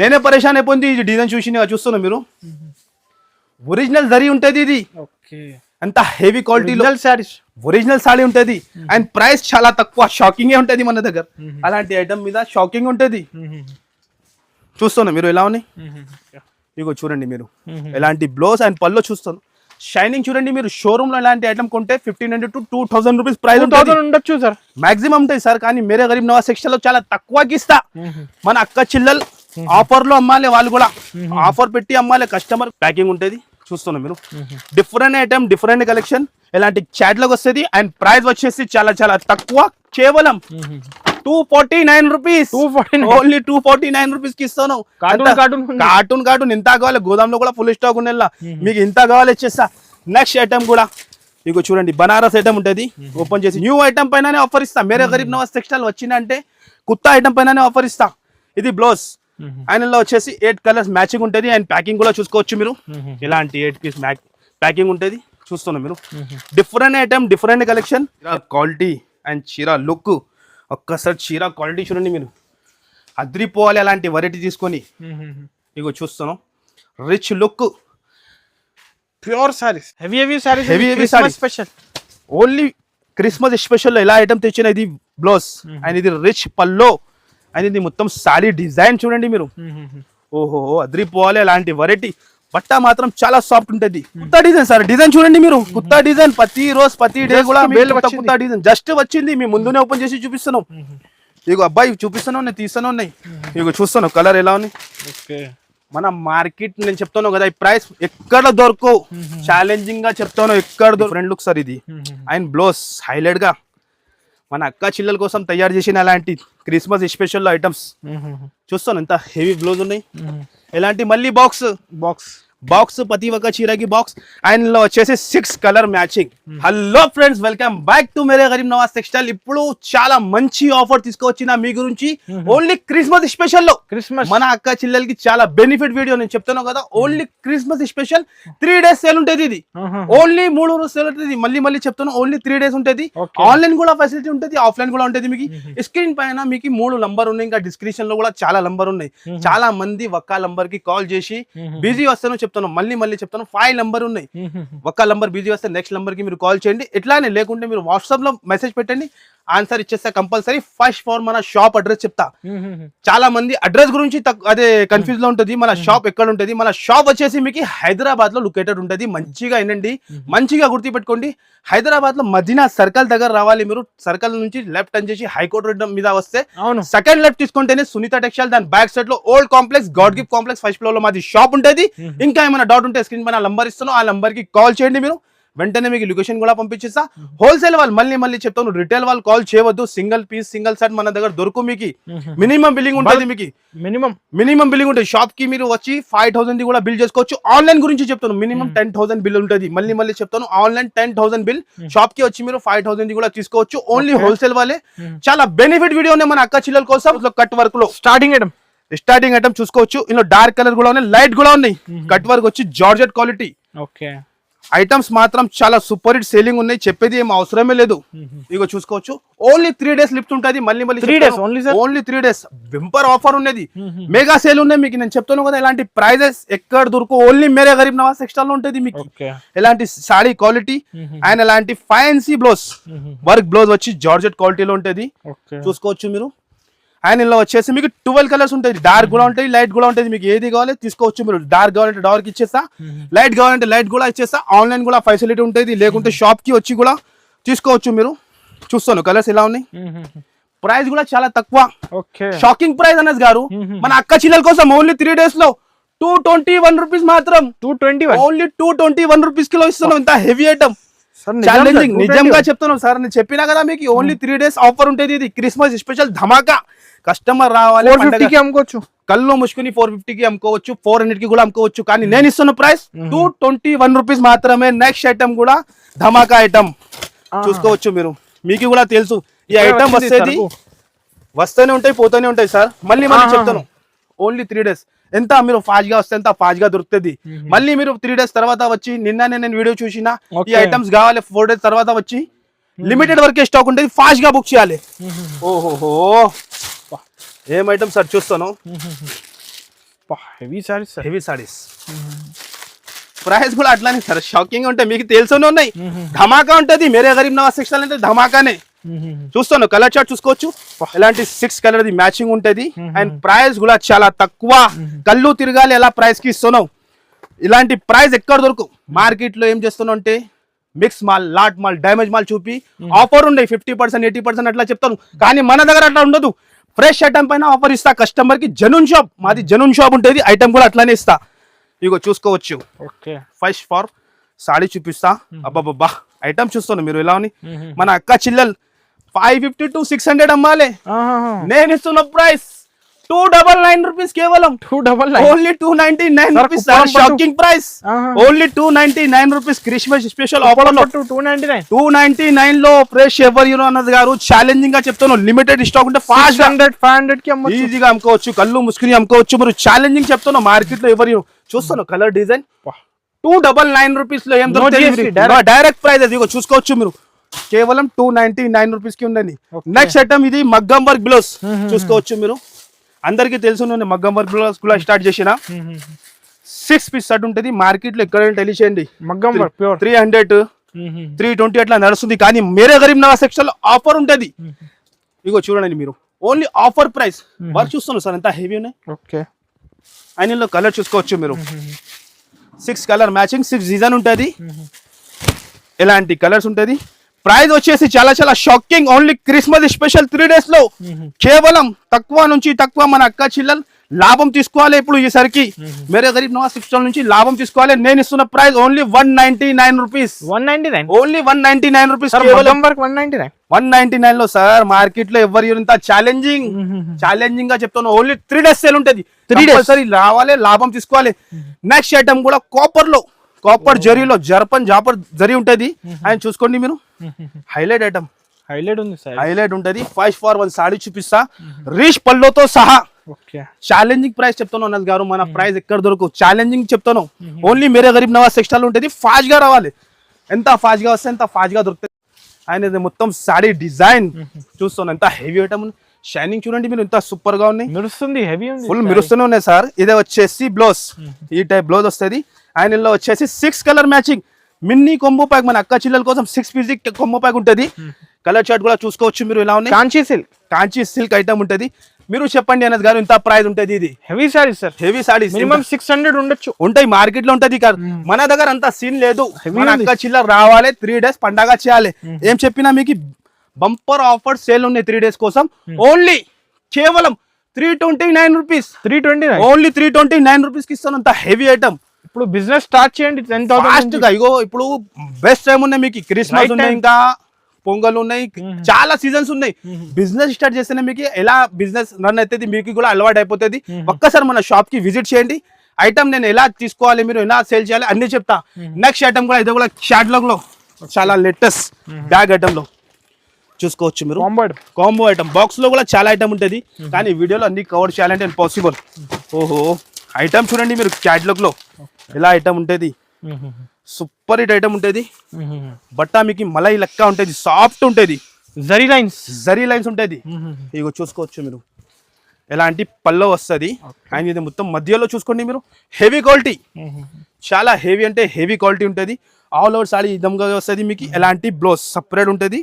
నేనే పరేషాన్ అయిపోయింది. ఈ డిజైన్ చూసి చూస్తున్నా మీరు? ఒరిజినల్ జరీ ఉంటది ఇది. అంత heavy original sarees original sari ఉంటది. అండ్ ప్రైస్ చాలా తక్కువ. షాకింగ్ ఉంటది మన దగ్గర. అలాంటి ఐటమ్ మీద షాకింగ్ ఉంటది. చూస్తున్నా మీరు ఎలా ఉన్నాయి? ఇగో చూడండి మీరు. ఎలాంటి బ్లౌజ్ అండ్ పల్లో చూస్తాను షైనింగ్ చూడండి మీరు. షోరూమ్లో ఎలాంటి ఐటమ్ కొంటే fifteen hundred to two thousand rupees price ఉండొచ్చు సార్ మాక్సిమం ఉంటాయి సార్ కానీ మేరే గరీబ్ నవాజ్ సెక్షన్లో చాలా తక్కువకి ఇస్తా. మన అక్క చిల్లలు ఆఫర్లో అమ్మాలి వాళ్ళు కూడా. ఆఫర్ పెట్టి అమ్మాలి కస్టమర్ ప్యాకింగ్ ఉంటుంది. చూస్తున్నాం మీరు. డిఫరెంట్ ఐటమ్ డిఫరెంట్ కలెక్షన్ ఇలాంటి చాట్లోకి వస్తుంది అండ్ ప్రైస్ వచ్చేసి చాలా చాలా తక్కువ. కేవలం two forty nine rupees 249. Only two forty nine రూపీస్కి ఇస్తాను. కార్టూన్ కార్టూన్ ఇంత కావాలి. గోదాంలో కూడా ఫుల్ స్టాక్ ఉండేలా. మీకు ఇంత కావాలి ఇచ్చేస్తా నెక్స్ట్ ఐటమ్ కూడా. ఇగో చూడండి బనారస్ ఐటమ్ ఉంటుంది. ఓపెన్ చేసి న్యూ ఐటమ్ పైననే ఆఫర్ ఇస్తా. మేరే గరీబ్ నవాజ్ టెక్స్టైల్ వచ్చిందంటే కొత్త ఐటమ్ పైననే ఆఫర్ ఇస్తా. ఇది బ్లౌజ్ ఆయనలో వచ్చేసి ఎయిట్ కలర్స్ మ్యాచింగ్ ఉంటుంది అండ్ ప్యాకింగ్ కూడా చూసుకోవచ్చు మీరు. ఇలాంటి ఎయిట్ పీస్ ప్యాకింగ్ ఉంటుంది చూస్తున్నాం మీరు. Different item different collection quality and చీర లుక్ ఒక్కసారి చీర క్వాలిటీ చూడండి మీరు. అద్రిపోవాలి అలాంటి వెరైటీ తీసుకొని. ఇగో చూస్తున్నాం. Rich look pure sarees heavy heavy sarees Heavy, heavy sarees. Special only Christmas special ఎలా ఐటమ్ తెచ్చిన ఇది బ్లౌజ్ అండ్ ఇది రిచ్ పల్లో అండ్ ఇది మొత్తం సారీ డిజైన్ చూడండి మీరు. ఓహో అదిరిపోవాలి అలాంటి వెరైటీ బట్ట మాత్రం చాలా సాఫ్ట్ ఉంటది. కొత్త డిజైన్ సార్ డిజైన్ చూడండి మీరు. కొత్త డిజైన్ ప్రతి రోజు ప్రతి డే కూడా కొత్త డిజైన్. జస్ట్ వచ్చింది. మీ ముందునే ఓపెన్ చేసి చూపిస్తున్నాం. ఇగో అబ్బాయి చూపిస్తాను ఉన్నాయి తీస్తాను ఉన్నాయి. ఇగో చూస్తాను కలర్ ఎలా ఉన్నాయి ఓకే. మన మార్కెట్ నేను చెప్తాను కదా ఈ ప్రైస్ ఎక్కడ దొరకవు? ఛాలెంజింగ్గా చెప్తాను ఎక్కడ ఫ్రెండ్ లుక్ సార్ ఇది. అండ్ బ్లౌజ్ హైలైట్గా. మన అక్క చిల్లల కోసం తయారు చేసిన అలాంటి క్రిస్మస్ స్పెషల్ ఐటమ్స్ చూస్తాను ఎంత హెవీ బ్లౌజ్ ఉన్నాయి. ఎలాంటి మళ్ళీ బాక్స్ బాక్స్ బాక్స్ ప్రతి ఒక్క చీరకి బాక్స్ అండ్లో వచ్చేసి six colour matching hello friends welcome back to Mere Gareeb Nawaz textile ఇప్పుడు చాలా మంచి ఆఫర్ తీసుకొచ్చిన మీ గురించి ఓన్లీ క్రిస్మస్ స్పెషల్లో. క్రిస్మస్ మన అక్క చెల్లెలకి చాలా బెనిఫిట్ వీడియో నేను చెప్తాను కదా. Only Christmas special three days sale ఉంటుంది ఇది. ఓన్లీ మూడు రోజులు సేల్ ఉంటుంది మళ్ళీ మళ్ళీ చెప్తాను ఓన్లీ త్రీ డేస్ ఉంటుంది. ఆన్లైన్ కూడా ఫెసిలిటీ ఉంటుంది ఆఫ్లైన్ కూడా ఉంటుంది మీకు. స్క్రీన్ పైన మీకు మూడు నంబర్ ఉన్నాయి. ఇంకా డిస్క్రిప్షన్లో కూడా చాలా నంబర్ ఉన్నాయి. చాలా మంది ఒక్క నంబర్కి కాల్ చేసి బిజీ వస్తాను చెప్తాను మళ్ళీ మళ్ళీ చెప్తాను ఫైవ్ నంబర్ ఉన్నాయి. ఒక్క నంబర్ బిజీ వస్తే నెక్స్ట్ నంబర్కి మీరు కాల్ చేయండి. ఇట్లానే లేకుంటే మీరు వాట్సాప్లో మెసేజ్ పెట్టండి. ఆన్సర్ ఇచ్చేస్తా కంపల్సరీ ఫస్ట్ ఫోర్ మన షాప్ అడ్రస్ చెప్తా. చాలా మంది అడ్రస్ గురించి అదే కన్ఫ్యూజ్లో ఉంటుంది. మన షాప్ ఎక్కడ ఉంటుంది? మన షాప్ వచ్చేసి మీకు హైదరాబాద్లో లొకేటెడ్ ఉంటుంది. మంచిగా వినండి. మంచిగా గుర్తుపెట్టుకోండి. హైదరాబాద్లో మదీనా సర్కిల్ దగ్గర రావాలి మీరు. సర్కిల్ నుంచి లెఫ్ట్ టర్న్ చేసి హైకోర్టు రోడ్ మీద వస్తే సెకండ్ లెఫ్ట్ తీసుకుంటేనే సునీత టెక్స్టైల్ దాని బ్యాక్ సైడ్లో old complex God gift complex first ఫ్లోర్లో మాది షాప్ ఉంటుంది. ఇంకా ఏమైనా డౌట్ ఉంటే స్క్రీన్ పైన నంబర్ ఇస్తాను. ఆ నంబర్కి కాల్ చేయండి మీరు. వెంటనే మీకు లొకేషన్ కూడా పంపించేస్తా. హోల్సేల్ వాళ్ళు మళ్ళీ మళ్ళీ చెప్తాను. రిటైల్ వాళ్ళు కాల్ చేయవద్దు. సింగిల్ పీస్ సింగిల్ సెట్ మన దగ్గర దొరుకు మీకు. మినిమం బిల్లింగ్ ఉంటుంది మీకు. మినిమం మినిమం బిల్లింగ్ ఉంటుంది. షాప్కి మీరు వచ్చి ఫైవ్ థౌసండ్ కూడా బిల్ చేసుకోవచ్చు. ఆన్లైన్ గురించి చెప్తాను. మినిమం టెన్ థౌసండ్ బిల్ ఉంటుంది. మళ్ళీ మళ్ళీ చెప్తాను. ఆన్లైన్ టెన్ థౌసండ్ బిల్ షాప్కి వచ్చి మీరు ఫైవ్ థౌసండ్ కూడా తీసుకోవచ్చు. ఓన్లీ హోల్సేల్ వాళ్ళే. చాలా బెనిఫిట్ వీడియో మన అక్క చిల్లల కోసం. కట్ వర్క్లో స్టార్టింగ్ స్టార్టింగ్ ఐటమ్ చూసుకోవచ్చు. ఇందులో డార్క్ కలర్ కూడా ఉన్నాయి లైట్ కూడా ఉన్నాయి. కట్ వర్క్ వచ్చి జార్జెట్ క్వాలిటీ ఓకే. ఐటమ్స్ మాత్రం చాలా సూపర్ హిట్ సేలింగ్ ఉన్నాయి. చెప్పేది ఏం అవసరమే లేదు. ఇగో చూసుకోవచ్చు. ఓన్లీ త్రీ డేస్ లిఫ్ట్ ఉంటుంది. మళ్ళీ మళ్ళీ days only, sir? Only three days వింపర్ offer ఉన్నది. మెగా సేల్ ఉన్నాయి మీకు. నేను చెప్తాను కదా ఇలాంటి ప్రైజెస్ ఎక్కడ దొరుకు ఓన్లీ మేరే గరీబ్ నవాజ్ సెక్స్టైల్లో ఉంటుంది మీకు. ఎలాంటి సాడీ క్వాలిటీ అండ్ ఎలాంటి ఫ్యాన్సీ బ్లౌజ్ వర్క్ బ్లౌజ్ వచ్చి జార్జెట్ క్వాలిటీలో ఉంటుంది. చూసుకోవచ్చు మీరు. అండ్ ఇందులో వచ్చేసి మీకు ట్వెల్వ్ కలర్స్ ఉంటాయి. డార్క్ కూడా ఉంటాయి లైట్ కూడా ఉంటుంది మీకు ఏది కావాలి తీసుకోవచ్చు మీరు. డార్క్ కావాలంటే డార్క్ ఇచ్చేస్తా. లైట్ కావాలంటే లైట్ కూడా ఇచ్చేస్తా. ఆన్లైన్ కూడా ఫెసిలిటీ ఉంటుంది. లేకుంటే షాప్కి వచ్చి కూడా తీసుకోవచ్చు మీరు. చూస్తాను. కలర్స్ ఎలా ఉన్నాయి? ప్రైస్ కూడా చాలా తక్కువ. షాకింగ్ ప్రైస్ అనేది గారు మన అక్క చిల్లల కోసం ఓన్లీ త్రీ డేస్లో టూ ట్వంటీ వన్ రూపీస్ మాత్రం. Two twenty only two twenty one rupees kilo ఇస్తున్నాం. ఇంత హెవీ ఐటమ్ ఛాలెంజింగ్ నిజంగా చెప్తున్నాం సార్ నేను చెప్పినా కదా మీకు ఓన్లీ త్రీ డేస్ ఆఫర్ ఉంటుంది ఇది. క్రిస్మస్ స్పెషల్ ధమాకా. కస్టమర్ రావాలి. ఫిఫ్టీకి అమ్ముకోవచ్చు. కళ్ళు ముసుకుని ఫోర్కి అమ్ముకోవచ్చు ఫోర్ హండ్రెడ్కి కూడా అమ్ముకోవచ్చు. కానీ నేను ఇస్తున్న price two twenty one rupees మాత్రమే. నెక్స్ట్ ఐటమ్ కూడా ధమాకా ఐటమ్ చూసుకోవచ్చు మీరు. మీకు కూడా తెలుసు. ఈ ఐటమ్ వస్తేది. వస్తూనే ఉంటాయి పోతూనే ఉంటాయి సార్. మళ్ళీ మళ్ళీ. చెప్తాను. ఓన్లీ త్రీ డేస్ ఎంత మీరు ఫాస్ట్గా వస్తే ఎంత ఫాస్ట్గా దొరుకుతుంది మళ్ళీ మీరు త్రీ డేస్ తర్వాత వచ్చి నిన్ననే నేను వీడియో చూసిన ఈ. ఐటమ్స్ కావాలి ఫోర్ డేస్ తర్వాత వచ్చి లిమిటెడ్ వరకే స్టాక్ ఉంటుంది ఫాస్ట్గా బుక్ చేయాలి ఓహోహో. ఏం ఐటమ్ సార్ చూస్తాను? Heavy sarees sir heavy sarees price కూడా అట్లానే సార్ షాకింగ్ ఉంటాయి మీకు తెలుసునే ఉన్నాయి. ధమాకా ఉంటది మేరే గరీబ్ నవాజ్ సెక్షన్ అంటే ధమాకానే. చూస్తాను కలర్ చార్ట్ చూసుకోవచ్చు. ఇలాంటి సిక్స్ కలర్ ది మ్యాచింగ్ ఉంటది. అండ్ ప్రైస్ కూడా చాలా తక్కువ. కళ్ళు తిరగాలి ఎలా ప్రైస్కి ఇస్తున్నావు? ఇలాంటి ప్రైస్ ఎక్కడ దొరకు? మార్కెట్లో ఏం చేస్తున్నావు అంటే మిక్స్ మాల్ లాట్ మాల్ డ్యామేజ్ మాల్ చూపి ఆఫర్ ఉండే ఫిఫ్టీ పర్సెంట్ ఎయిటీ పర్సెంట్ అట్లా చెప్తాను. కానీ మన దగ్గర అట్లా ఉండదు. ఫ్రెష్ ఐటమ్ పైన ఆఫర్ ఇస్తా. కస్టమర్కి జనూన్ షాప్ మాది జనూన్ షాప్ ఉంటుంది. ఐటమ్ కూడా అట్లానే ఇస్తా. ఇగో చూసుకోవచ్చు. ఓకే. ఫస్ట్ ఫార్ సాడీ చూపిస్తా. అబ్బాబ్బా ఐటమ్ చూస్తాను. మీరు ఎలా మన అక్క చిల్లల్ five fifty to six hundred అమ్మాలి. నేను ఇస్తున్న price two double nine rupees కేవలం. Two double only two ninety nine rupees. Shocking price. Only two ninety nine rupees Christmas special ఆఫర్లో. Two ninety nine. Two ninety నైన్లో fresh ever you know అన్నది గారు ఛాలెంజింగ్గా చెప్తాను లిమిటెడ్ స్టాక్ ఉంటే five fast hundred five హండ్రెడ్కి ఈజీగా అమ్ముకోవచ్చు కళ్ళు ముసుకుని అమ్ముకోవచ్చు. మీరు ఛాలెంజింగ్ చెప్తాను మార్కెట్లో ఎవరు చూస్తాను colour design two double nine రూపీస్లో ఏం. డైరెక్ట్ ప్రైస్ అది. ఇగో చూసుకోవచ్చు మీరు. కేవలం టూ నైన్టీ నైన్ రూపీస్కి ఉందండి. నెక్స్ట్ ఐటమ్ ఇది మగ్గం వర్క్ బ్లౌజ్ చూసుకోవచ్చు మీరు. అందరికీ తెలుసు నేను మగ్గం వర్క్ బ్లౌజ్ కూడా స్టార్ట్ చేసిన. సిక్స్ పీస్ షర్ట్ ఉంటుంది. మార్కెట్లో ఎక్కడ తెలిసేయండి మగ్గం work pure three hundred three twenty అట్లా నడుస్తుంది. కానీ మేరే గరీబ్ నవాజ్ సెక్షన్లో ఆఫర్ ఉంటుంది. ఇగో చూడండి మీరు. ఓన్లీ ఆఫర్ ప్రైస్ వర్క్ చూస్తున్నాను సార్? ఎంత హెవీ ఉన్నాయి? ఓకే. ఆయనలో కలర్ చూసుకోవచ్చు మీరు. Six colour matching six design ఉంటుంది. ఇలాంటి కలర్స్ ఉంటుంది. ప్రైస్ వచ్చేసి చాలా చాలా shocking. Only Christmas special three డేస్లో కేవలం తక్కువ నుంచి తక్కువ మన అక్క చిల్లలు లాభం తీసుకోవాలి ఇప్పుడు ఈసరికి మేరే గరీబ్ నవాజ్ సిక్స్టల్ నుంచి లాభం తీసుకోవాలి. నేను ఇస్తున్న price only one ninety nine rupees one ninety nine only one ninety nine rupees one ninety nine one ninety నైన్లో సార్ మార్కెట్లో ఎవరు ఇంత ఛాలెంజింగ్ ఛాలెంజింగ్గా చెప్తాను ఓన్లీ త్రీ డేస్ సేల్ ఉంటుంది. త్రీ. డేస్ సరి రావాలి లాభం తీసుకోవాలి. నెక్స్ట్ ఐటమ్ కూడా కాపర్లో. కాపర్ జరీలో జర్పన్ జాపర్ జరీ ఉంటది. ఆయన చూసుకోండి మీరు. హైలైట్ ఐటమ్ హైలైట్ ఉంది సార్. హైలైట్ ఉంటది. ఫైవ్ ఫార్ వన్ సాడీ చూపిస్తా. రీచ్ పల్లోతో సహా. ఛాలెంజింగ్ ప్రైస్ చెప్తాను అన్నది గారు. మన ప్రైస్ ఎక్కడ దొరకు? ఛాలెంజింగ్ చెప్తాను ఓన్లీ మేరే గరీబ్ నవాజ్ సెక్స్టల్ ఉంటుంది. ఫాస్ట్గా రావాలి. ఎంత ఫాస్ట్గా వస్తే ఎంత ఫాస్ట్గా దొరుకుతుంది. ఆయన మొత్తం సాడీ డిజైన్ చూస్తాను ఎంత హెవీ ఐటమ్ షైనింగ్ చూడండి మీరు ఎంత సూపర్గా ఉన్నాయి. మెరుస్తుంది హెవీ ఉంది. ఫుల్ మెరుస్తూనే ఉన్నాయి సార్. ఇదే వచ్చేసి బ్లౌజ్ ఈ టైప్ బ్లౌజ్ వస్తుంది. ఆయనలో వచ్చేసి six colour matching mini combo pack మన అక్క చిల్లల కోసం సిక్స్ పీస్ కొంబో ప్యాక్ ఉంటుంది. కలర్ చార్ట్ కూడా చూసుకోవచ్చు మీరు ఇలా ఉన్నాయి? Kanchi silk Kanchi silk item ఉంటుంది. మీరు చెప్పండి అన్నది గారు ఇంత ప్రైస్ ఉంటుంది ఇది. Heavy sarees sir heavy sarees minimum six hundred ఉండొచ్చు. ఉంటాయి మార్కెట్లో ఉంటది కాదు. మన దగ్గర అంత సీన్ లేదు. మన. అక్క చిల్లర రావాలి త్రీ డేస్ పండగ చేయాలి. ఏం చెప్పినా మీకు బంపర్ ఆఫర్ సేల్ ఉన్నాయి త్రీ డేస్ కోసం. ఓన్లీ కేవలం three twenty nine rupees three twenty only three twenty nine రూపీస్కి ఇస్తాను అంత హెవీ ఐటమ్ ఇప్పుడు బిజినెస్ స్టార్ట్ చేయండి టెన్ థౌసండ్ ఇగో ఇప్పుడు బెస్ట్ టైం ఉన్నాయి మీకు. క్రిస్మస్ ఉన్నాయి. ఇంకా పొంగల్ ఉన్నాయి చాలా సీజన్స్ ఉన్నాయి. బిజినెస్ స్టార్ట్ చేస్తేనే మీకు ఎలా బిజినెస్ రన్ అవుతుంది మీకు కూడా అలవాటు అయిపోతుంది. ఒక్కసారి మన షాప్కి విజిట్ చేయండి. ఐటమ్ నేను ఎలా తీసుకోవాలి మీరు ఎలా సేల్ చేయాలి అన్ని చెప్తా. నెక్స్ట్ ఐటమ్ కూడా ఇది కూడా షార్ట్లో. చాలా లేటెస్ట్ బ్యాగ్ ఐటమ్లో. చూసుకోవచ్చు మీరు. కాంబో ఐటమ్ బాక్స్లో కూడా చాలా ఐటమ్ ఉంటుంది. కానీ వీడియోలో అన్ని కవర్ చేయాలంటే పాసిబుల్ ఓహో. ఐటమ్ చూడండి మీరు క్యాట్లాగ్లో. ఎలా ఐటమ్ ఉంటుంది? సూపర్ హిట్ ఐటమ్ ఉంటుంది. బట్ట మీకు మలై లెక్క ఉంటుంది. సాఫ్ట్ ఉంటుంది. జరీ లైన్స్ జరీ లైన్స్ ఉంటుంది. ఇగో చూసుకోవచ్చు మీరు. ఎలాంటి పల్లో వస్తుంది. అండ్ ఇది మొత్తం మధ్యలో చూసుకోండి మీరు. హెవీ క్వాలిటీ చాలా హెవీ అంటే హెవీ క్వాలిటీ ఉంటుంది. ఆల్ ఓవర్ సాడీ ఇదంగా వస్తుంది మీకు. ఎలాంటి బ్లౌజ్ సపరేట్ ఉంటుంది.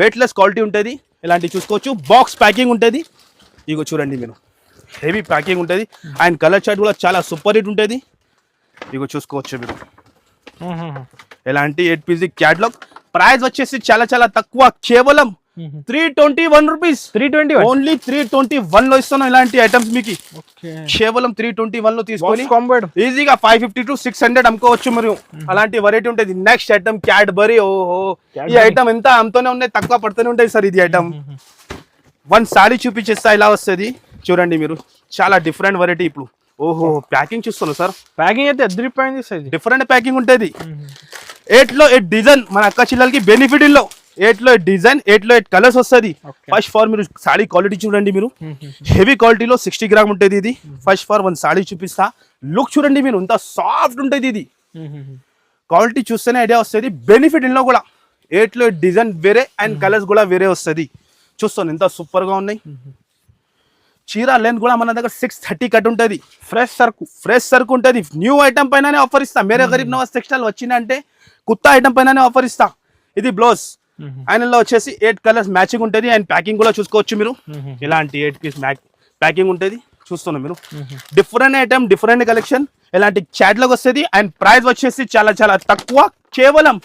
వెయిట్లెస్ క్వాలిటీ ఉంటుంది. ఇలాంటివి చూసుకోవచ్చు. బాక్స్ ప్యాకింగ్ ఉంటుంది. ఇగో చూడండి మీరు. హెవీ ప్యాకింగ్ ఉంటుంది. అండ్ కలర్ చార్ట్ కూడా చాలా సూపర్ హిట్ ఉంటుంది. ఇగో చూసుకోవచ్చు మీరు. ఎలాంటి ఎయిట్ పీసీ క్యాట్లాగ్ ప్రైస్ వచ్చేసి చాలా చాలా తక్కువ. కేవలం three twenty one rupees. Three twenty only three twenty వన్లో ఇస్తాను ఇలాంటి ఐటమ్స్ మీకు. కేవలం త్రీ ట్వంటీ వన్లో తీసుకొని ఈజీగా five fifty to six hundred అమ్ముకోవచ్చు మీరు. అలాంటి వెరైటీ ఉంటుంది. నెక్స్ట్ ఐటమ్ క్యాడ్బరీ ఓహో. ఈ. ఐటమ్ ఎంత అమ్ముతూనే ఉన్నాయి తక్కువ పడుతూనే ఉంటాయి సార్ ఇది ఐటమ్ వన్ సాడీ చూపించేస్తా ఇలా వస్తుంది. చూడండి మీరు. చాలా డిఫరెంట్ వెరైటీ ఇప్పుడు. ఓహో ప్యాకింగ్ చూస్తున్నాను సార్. ప్యాకింగ్ అయితే అద్దరిపోయింది సార్ డిఫరెంట్ ప్యాకింగ్ ఉంటుంది. ఎయిట్లో ఎయిట్ డిజైన్ మన అక్క చిల్లలకి బెనిఫిట్లో ఎయిట్లో ఎయిట్ డిజైన్ ఎయిట్లో ఎయిట్ కలర్స్ వస్తుంది. ఫస్ట్ ఫార్ మీరు సాడీ క్వాలిటీ చూడండి మీరు. హెవీ క్వాలిటీలో సిక్స్టీ గ్రామ్ ఉంటుంది ఇది. ఫస్ట్ ఫార్ వన్ సాడీ చూపిస్తా. లుక్ చూడండి మీరు ఇంత సాఫ్ట్ ఉంటుంది ఇది. క్వాలిటీ చూస్తేనే ఐడియా వస్తుంది. బెనిఫిట్ ఇంట్లో కూడా. ఎయిట్లో డిజైన్ వేరే అండ్ కలర్స్ కూడా వేరే వస్తుంది. చూస్తాను ఎంత సూపర్గా ఉన్నాయి. చీర లెంత్ కూడా మన దగ్గర సిక్స్ థర్టీ కట్ ఉంటుంది. ఫ్రెష్ సరుకు ఫ్రెష్ సరుకు ఉంటుంది. న్యూ ఐటమ్ పైననే ఆఫర్ ఇస్తా. మేరే గరీబ్ నవాజ్ టెక్స్టైల్ వచ్చిందంటే కొత్త ఐటమ్ పైననే ఆఫర్ ఇస్తా. ఇది బ్లౌజ్ ఆయనలో వచ్చేసి ఎయిట్ కలర్స్ మ్యాచింగ్ ఉంటుంది. అండ్ ప్యాకింగ్ కూడా చూసుకోవచ్చు మీరు. ఇలాంటి ఎయిట్ పీస్ ప్యాకింగ్ ఉంటుంది. చూస్తున్నాం మీరు. డిఫరెంట్ ఐటమ్ డిఫరెంట్ కలెక్షన్ ఇలాంటి చాట్లకు వస్తుంది. అండ్ ప్రైస్ వచ్చేసి చాలా చాలా తక్కువ. కేవలం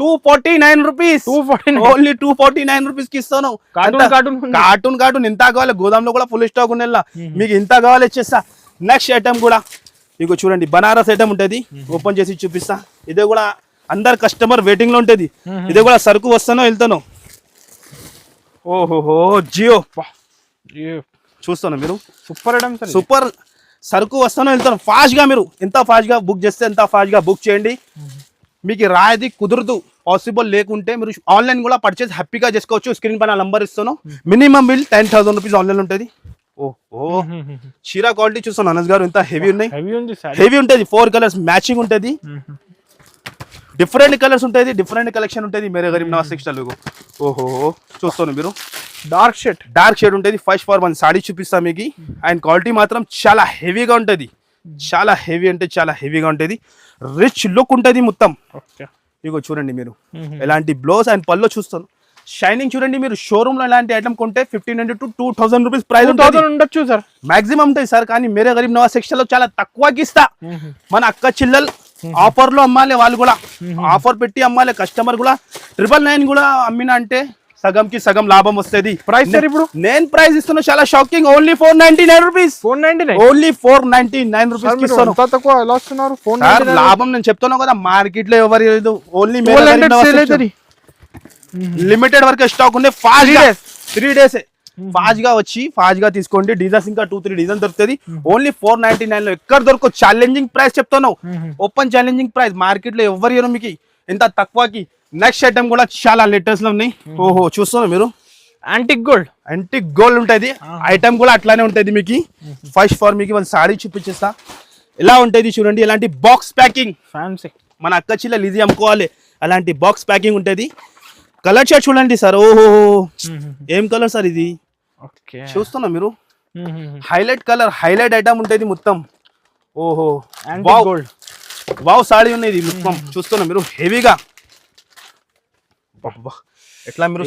two forty nine rupees 249. Only two forty nine రూపీస్కి ఇస్తాను. కార్టూన్ కార్టూన్ ఇంత కావాలి. గోదాంలో కూడా ఫుల్ స్టాక్ ఉండేలా. మీకు ఇంత కావాలి ఇచ్చేస్తా నెక్స్ట్ ఐటమ్ కూడా. ఇగో చూడండి. బనారస్ ఐటమ్ ఉంటుంది. ఓపెన్ చేసి చూపిస్తా. ఇదే కూడా అందరు కస్టమర్ వెయిటింగ్లో ఉంటుంది. ఇదే కూడా సరుకు వస్తానో వెళ్తాను? ఓహోహో జియో. చూస్తాను మీరు? సూపర్ సూపర్ సరుకు వస్తానో వెళ్తాను? ఫాస్ట్గా మీరు ఎంత ఫాస్ట్గా బుక్ చేస్తే ఎంత ఫాస్ట్గా బుక్ చేయండి. మీకు రాయిది కుదరదు పాసిబుల్ లేకుంటే మీరు ఆన్లైన్ కూడా పర్చేస్ హ్యాపీగా చేసుకోవచ్చు. స్క్రీన్ పైన నంబర్ ఇస్తాను. Minimum bill ten thousand rupees online ఉంటుంది. ఓహో. చీరా క్వాలిటీ చూస్తాను అనస్ గారు ఇంత హెవీ ఉన్నాయి. హెవీ ఉంటుంది ఫోర్ కలర్స్ మ్యాచింగ్ ఉంటుంది. డిఫరెంట్ కలర్స్ ఉంటుంది డిఫరెంట్ కలెక్షన్ ఉంటుంది మేరే గరీబ్ నవాజ్ టెక్స్టైల్ ఓహో చూస్తాను మీరు. డార్క్ షర్ట్ డార్క్ షేడ్ ఉంటుంది ఫస్ట్ ఫార్ వన్ సాడీ చూపిస్తా మీకు. అండ్ క్వాలిటీ మాత్రం చాలా హెవీగా ఉంటుంది. చాలా హెవీ అంటే చాలా హెవీగా ఉంటుంది. రిచ్ లుక్ ఉంటుంది మొత్తం. ఓకే. ఇగో చూడండి మీరు. ఎలాంటి బ్లౌజ్ అండ్ పల్లో చూస్తాను. షైనింగ్ చూడండి మీరు. షోరూమ్లో ఎలాంటి ఐటమ్ కొంటే fifteen hundred to two thousand rupees price ఉండొచ్చు సార్ మాక్సిమం ఉంటుంది సార్ కానీ మేరే గరీబ్ నవాజ్ సెక్షన్లో చాలా తక్కువకి ఇస్తా. మన అక్క చిల్లలు ఆఫర్లో అమ్మాలి వాళ్ళు కూడా. ఆఫర్ పెట్టి అమ్మాలి కస్టమర్ కూడా. ట్రిపుల్ నైన్ కూడా అమ్మిన అంటే సగం కి సగం లాభం వస్తుంది. Price sir ఇప్పుడు? నేను ప్రైస్ ఇస్తున్నా చాలా shocking. Only four ninety nine rupees. Four ninety nine? Only four ninety nine rupees ఇస్తాను. తక్కువ వస్తున్నారు సార్ లాభం నేను చెప్తున్నాను కదా మార్కెట్లో ఎవరు లేదు ఓన్లీ లిమిటెడ్ వరకు స్టాక్ ఉండే ఫాస్ట్. త్రీ డేస్ ఫాస్ట్గా వచ్చి ఫాస్ట్గా తీసుకోండి. డిజైన్స్ ఇంకా టూ త్రీ డిజైన్ దొరుకుతుంది. ఓన్లీ ఫోర్ నైన్టీ నైన్లో ఎక్కడ దొరకదు ఛాలెంజింగ్ ప్రైస్ చెప్తాను ఓపెన్ ఛాలెంజింగ్ ప్రైస్ మార్కెట్లో ఎవరు మీకు. ఇంత తక్కువకి నెక్స్ట్ ఐటమ్ కూడా చాలా లేటెస్ట్లో ఉన్నాయి. ఓహో చూస్తున్నారు మీరు? యాంటిక్ గోల్డ్ అంటే గోల్డ్ ఉంటుంది. ఐటమ్ కూడా అట్లానే ఉంటుంది మీకు. ఫస్ట్ ఫార్ మీకు వన్ సాడీ చూపించేస్తా. ఎలా ఉంటుంది చూడండి. ఇలాంటి బాక్స్ ప్యాకింగ్ ఫ్యాన్సీ మన అక్క చిల్లలు ఈజీ అమ్ముకోవాలి. అలాంటి బాక్స్ ప్యాకింగ్ ఉంటుంది. కలర్ షర్ట్ చూడండి సార్. ఓహో. ఏం కలర్ సార్ ఇది? చూస్తున్నా మీరు? హైలైట్ కలర్ హైలైట్ ఐటమ్ ఉంటుంది మొత్తం. ఓహో. గోల్డ్ వావ్ సాడీ ఉంది ఇది మొత్తం. చూస్తున్నా మీరు? హెవీగా ఎట్లా మీరు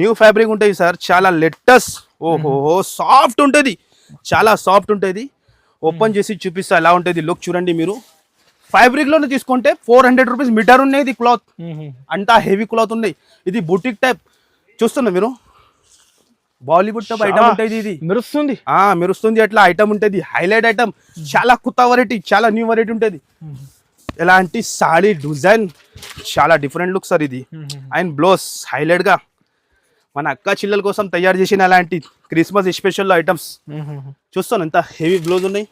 న్యూ ఫ్యాబ్రిక్ ఉంటుంది సార్. చాలా లెటెస్ట్ ఓహో. సాఫ్ట్ ఉంటుంది. చాలా సాఫ్ట్ ఉంటుంది. ఓపెన్ చేసి చూపిస్తా ఎలా ఉంటుంది. లుక్ చూడండి మీరు. ఫ్యాబ్రిక్లోనే తీసుకుంటే ఫోర్ హండ్రెడ్ రూపీస్ మీటర్ ఉన్నాయి ఇది క్లాత్ అంతా హెవీ క్లాత్ ఉన్నాయి ఇది బుటిక్ టైప్ చూస్తున్నా మీరు? బాలీవుడ్ టైప్ ఐటమ్ ఉంటుంది ఇది. మెరుస్తుంది. ఆ మెరుస్తుంది. అట్లా ఐటమ్ ఉంటుంది. హైలైట్ ఐటమ్ చాలా కొత్త వెరైటీ చాలా న్యూ వెరైటీ ఉంటుంది. ఎలాంటి సాడీ డిజైన్ చాలా డిఫరెంట్ లుక్ సార్ ఇది. అండ్ బ్లౌజ్ హైలైట్గా మన అక్క చిల్లల కోసం తయారు చేసిన అలాంటి క్రిస్మస్ స్పెషల్ ఐటమ్స్ చూస్తాను ఎంత హెవీ బ్లౌజ్ ఉన్నాయి.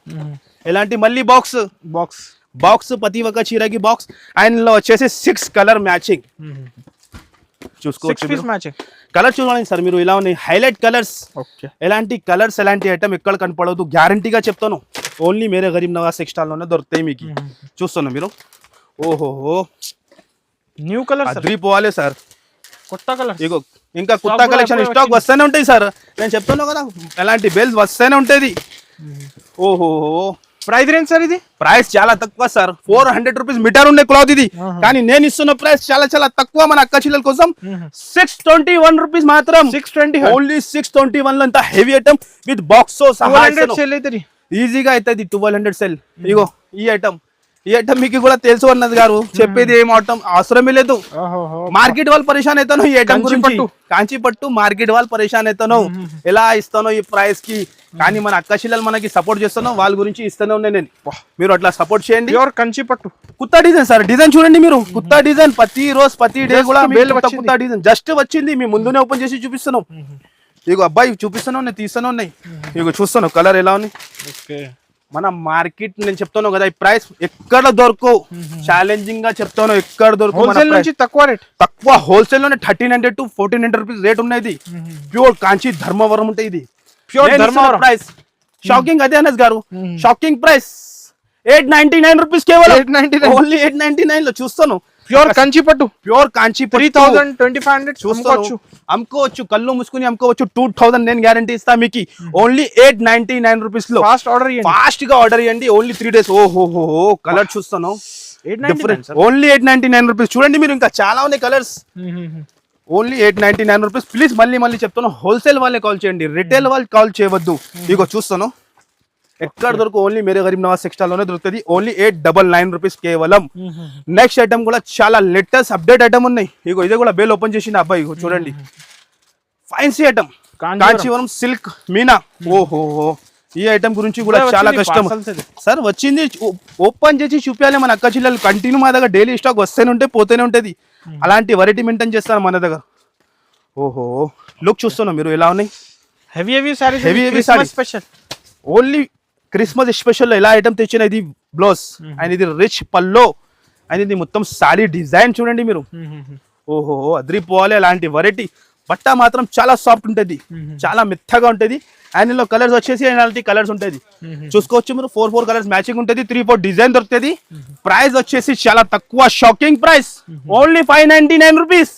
ఎలాంటి మళ్ళీ బాక్స్ బాక్స్ బాక్స్ ప్రతి ఒక్క చీరకి బాక్స్లో వచ్చేసి సిక్స్ కలర్ మ్యాచింగ్ చూసుకోవచ్చు కలర్ చూడండి సార్ మీరు ఇలా ఉన్నాయి. హైలైట్ కలర్స్ ఎలాంటి కలర్స్ ఎలాంటి ఐటమ్ ఎక్కడ కనపడదు గ్యారంటీగా చెప్తాను. ఓన్లీ మేరే గరీబ్ నవాజ్ టెక్స్టైల్లోనే దొరుకుతాయి మీకు. చూస్తున్నా మీరు. ఓహోహో. న్యూ కలర్ అదిరిపోవాలి సార్. కొత్త కలర్ ఇగో ఇంకా కొత్త కలెక్షన్ స్టాక్ వస్తూనే ఉంటాయి సార్. నేను చెప్తున్నా కదా ఎలాంటి బెల్స్ వస్తూనే ఉంటుంది ఓహోహో. ప్రైస్ రేంజ్ సార్ ఇది? ప్రైస్ చాలా తక్కువ sir four hundred rupees metre ఉండే క్లాత్ ఇది. కానీ నేను ఇస్తున్న ప్రైస్ చాలా చాలా తక్కువ మన అక్క చిల్లల కోసం. సిక్స్ ట్వంటీ వన్ రూపీస్ మాత్రం. Six twenty only six twenty వన్లో హెవీ ఐటమ్ విత్ బాక్స్ ఈజీగా అవుతుంది ట్వెల్వ్ హండ్రెడ్ సెల్ ఇగో ఈ ఐటమ్ ఈ ఐటమ్ మీకు కూడా తెలుసు అన్నది గారు. చెప్పేది ఏం అవటం అవసరమే లేదు. మార్కెట్ వాళ్ళు పరేషాన్ అవుతాను ఈ ఐటమ్ గురించి. పట్టు. కాంచి పట్టు మార్కెట్ వాళ్ళు పరేషాన్ అవుతాను ఎలా ఇస్తానో ఈ ప్రైస్కి. కానీ మన అక్క చెల్లెలు మనకి సపోర్ట్ చేస్తానో వాళ్ళ గురించి ఇస్తూనే ఉన్నాయి నేను. మీరు అట్లా సపోర్ట్ చేయండి. ప్యూర్ కంచి పట్టు కొత్త డిజైన్ సార్ డిజైన్ చూడండి మీరు. కొత్త డిజైన్ ప్రతి రోజు ప్రతి డే కూడా కొత్త డిజైన్. జస్ట్ వచ్చింది. మీ ముందునే ఓపెన్ చేసి చూపిస్తున్నాం. ఇగో అబ్బాయి చూపిస్తాను ఉన్నాయి తీస్తాను ఉన్నాయి ఇగో చూస్తాను కలర్ ఎలా ఉంది? మన మార్కెట్ నేను చెప్తాను కదా ఈ ప్రైస్ ఎక్కడ దొరకవు. ఛాలెంజింగ్గా చెప్తాను ఎక్కడ దొరకవు తక్కువ రేట్ తక్కువ హోల్సేల్లోనే thirteen hundred to fourteen hundred rupees rate ఉన్నది ప్యూర్ కాంచి ధర్మవరం ఉంటాయి ఇది. Pure ధర్మవరం. ప్రైస్ షాకింగ్ అదే అనస్ గారు. Shocking price eight ninety nine rupees కేవలం. 899. ఓన్లీ ఎయిట్ నైన్టీ నైన్లో చూస్తాను. ప్యూర్ కంచి పట్టు pure Kanchi three thousand twenty five hundred చూసుకోవచ్చు అమ్ముకోవచ్చు. కళ్ళు మూసుకుని అమ్ముకోవచ్చు. టూ థౌసండ్ నేను గ్యారంటీ ఇస్తా మీకు. ఓన్లీ ఎయిట్ నైన్టీ నైన్ రూపీస్లో ఫాస్ట్ ఆర్డర్ ఫాస్ట్గా ఆర్డర్ చేయండి ఓన్లీ త్రీ డేస్ ఓహో కలర్ చూస్తాను. Only eight ninety nine rupees చూడండి మీరు ఇంకా చాలా ఉన్నాయి colours only eight ninety nine rupees please మళ్ళీ మళ్ళీ చెప్తాను. హోల్సేల్ వాళ్ళే కాల్ చేయండి. రిటైల్ వాళ్ళు కాల్ చేయవద్దు. ఇగో చూస్తాను. ఎక్కడ దొరకు ఓన్లీ మేరే గరీబ్ నవాజ్ టెక్స్టైల్లోనే దొరుకుతుంది. Only eight double nine rupees కేవలం. నెక్స్ట్ ఐటమ్ కూడా చాలా లేటెస్ట్ అప్డేట్ ఐటమ్ ఉన్నాయి. ఇగో ఇదే కూడా బేల్ ఓపెన్ చేసింది అబ్బాయి ఇగో చూడండి. Fancy item Kanchivaram. Silk Meena. ఓహో ఈ ఐటమ్ గురించి కూడా చాలా కష్టం. సార్ వచ్చింది. ఓపెన్ చేసి చూపించాలి మన అక్క చిల్లలు. కంటిన్యూ మా దగ్గర డైలీ స్టాక్ వస్తూనే ఉంటే పోతూనే ఉంటుంది. అలాంటి వెరైటీ మెయింటైన్ చేస్తారు మన దగ్గర. ఓహో. లుక్ చూస్తున్నాం మీరు ఎలా ఉన్నాయి? Heavy heavy Heavy, heavy Christmas sarees. Special only Christmas special ఎలా ఐటమ్ తెచ్చిన ఇది బ్లౌజ్ అండ్ ఇది రిచ్ పల్లో అండ్ ఇది మొత్తం సారీ డిజైన్ చూడండి మీరు. ఓహో అదిరిపోవాలి అలాంటి వెరైటీ బట్ట మాత్రం చాలా సాఫ్ట్ ఉంటుంది. చాలా మెత్తగా ఉంటుంది. అండ్ ఇందులో కలర్స్ వచ్చేసి అలాంటి కలర్స్ ఉంటుంది. చూసుకోవచ్చు మీరు ఫోర్ ఫోర్ కలర్స్ మ్యాచింగ్ ఉంటుంది త్రీ ఫోర్ డిజైన్ దొరుకుతుంది. ప్రైస్ వచ్చేసి చాలా తక్కువ shocking price only five ninety nine rupees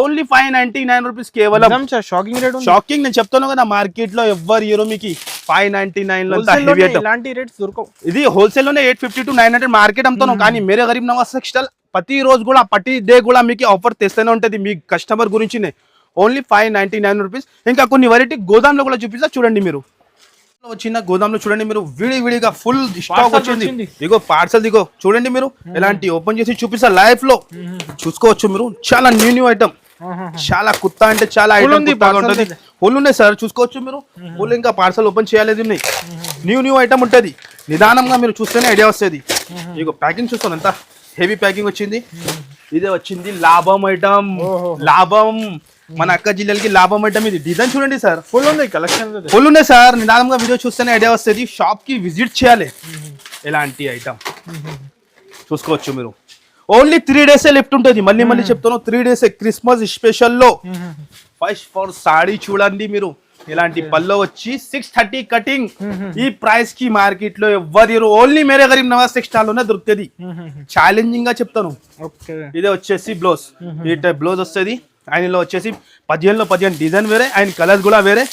only five ninety nine rupees కేవలం. షాకింగ్ రేట్ షాకింగ్ నేను చెప్తాను కదా మార్కెట్లో ఎవ్వరు ఇయరో మీకు ఫైవ్ నైన్టీ నైన్ ఇది హోల్సేల్లోనే eight fifty to nine hundred market అమ్ముతాను కానీ మేరే గరీబ్ నవాజ్ టెక్స్టైల్ ప్రతి రోజు కూడా ప్రతి డే కూడా మీకు ఆఫర్ తెస్తూనే ఉంటుంది. మీ customer గురించినే. Only five ninety nine rupees. ఇంకా కొన్ని వెరైటీ గోదాంలో కూడా చూపిస్తా చూడండి మీరు. వచ్చిన గోదాంలో చూడండి మీరు విడి విడిగా ఫుల్ స్టాక్ వచ్చింది. ఇగో పార్సల్ దిగో చూడండి మీరు ఎలాంటి ఓపెన్ చేసి చూపిస్తా లైఫ్లో. చూసుకోవచ్చు మీరు చాలా న్యూ న్యూ ఐటమ్ చాలా కుత్త అంటే చాలా ఐటమ్ ఉంది. ఫుల్ ఉన్నాయి సార్ చూసుకోవచ్చు మీరు. ఫుల్ ఇంకా పార్సల్ ఓపెన్ చేయాలి ఉన్నాయి న్యూ న్యూ ఐటమ్ ఉంటుంది. నిదానంగా మీరు చూస్తేనే ఐడియా వస్తుంది. ఇగో ప్యాకింగ్ చూస్తాను ఎంత? హెవీ ప్యాకింగ్ వచ్చింది. ఇదే వచ్చింది లాభం ఐటమ్. లాభం. మన అక్క జిల్లలకి లాభం ఐటమ్ ఇది డిజైన్ చూడండి సార్. ఫుల్ ఉంది కలెక్షన్ ఫుల్ ఉన్నాయి సార్. నిదానంగా వీడియో చూస్తేనే ఐడియా వస్తుంది. షాప్కి విజిట్ చేయాలి. ఎలాంటి ఐటమ్ చూసుకోవచ్చు మీరు. ఓన్లీ త్రీ డేస్ లిఫ్ట్ ఉంటుంది. మళ్ళీ మళ్ళీ చెప్తాను. త్రీ డేస్ క్రిస్మస్ స్పెషల్లో ఫస్ట్ ఫర్ సాడీ చూడండి మీరు. ఇలాంటి పల్లో వచ్చి సిక్స్ థర్టీ కటింగ్ ఈ ప్రైస్కి మార్కెట్లో ఎవ్వరు ఓన్లీ మేరే గరీబ్ నవాజ్ టెక్స్టైల్లోనే దొరుకుతుంది. ఛాలెంజింగ్గా చెప్తాను. ఇదే వచ్చేసి బ్లౌజ్ ఈ టైప్ బ్లౌజ్ వస్తుంది. ఆయనలో వచ్చేసి పదిహేనులో పదిహేను డిజైన్ వేరే ఆయన కలర్స్ కూడా వేరే.